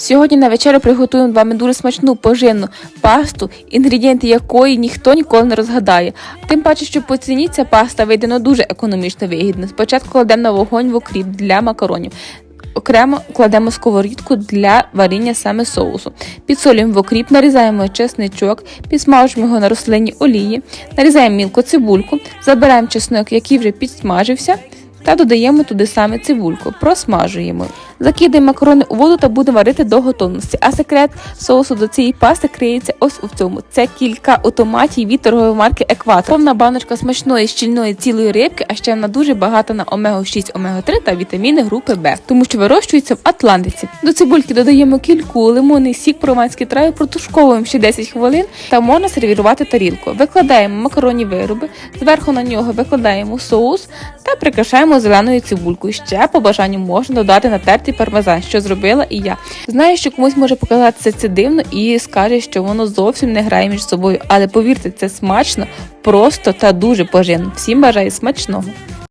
Сьогодні на вечерю приготуємо з вами дуже смачну поживну пасту, інгредієнти якої ніхто ніколи не розгадає. Тим паче, що по ціні ця паста вийде ну, дуже економічно вигідно. Спочатку кладемо на вогонь в окріп для макаронів. Окремо кладемо сковорідку для варіння саме соусу. Підсолюємо в окріп, нарізаємо чесничок, підсмажуємо його на рослинній олії, нарізаємо мілко цибульку, забираємо чеснок, який вже підсмажився, та додаємо туди саме цибульку, просмажуємо. Закидаємо макарони у воду та будемо варити до готовності. А секрет соусу до цієї пасти криється ось у цьому. Це кілька у від торгової марки Екватор. Повна баночка смачної щільної цілої рибки, а ще вона дуже багата на омегу 6 омега 3 та вітаміни групи Б, тому що вирощується в Атлантиці. До цибульки додаємо кільку, лимонний сік, прованські трави, протушковуємо ще 10 хвилин та можна сервірувати тарілку. Викладаємо макаронні вироби, зверху на нього викладаємо соус та прикрашаємо зеленою цибулькою. Ще по бажанню можна додати натертий пармезан, що зробила і я. Знаю, що комусь може показатися це дивно і скаже, що воно зовсім не грає між собою, але повірте, це смачно, просто та дуже поживно. Всім бажаю смачного.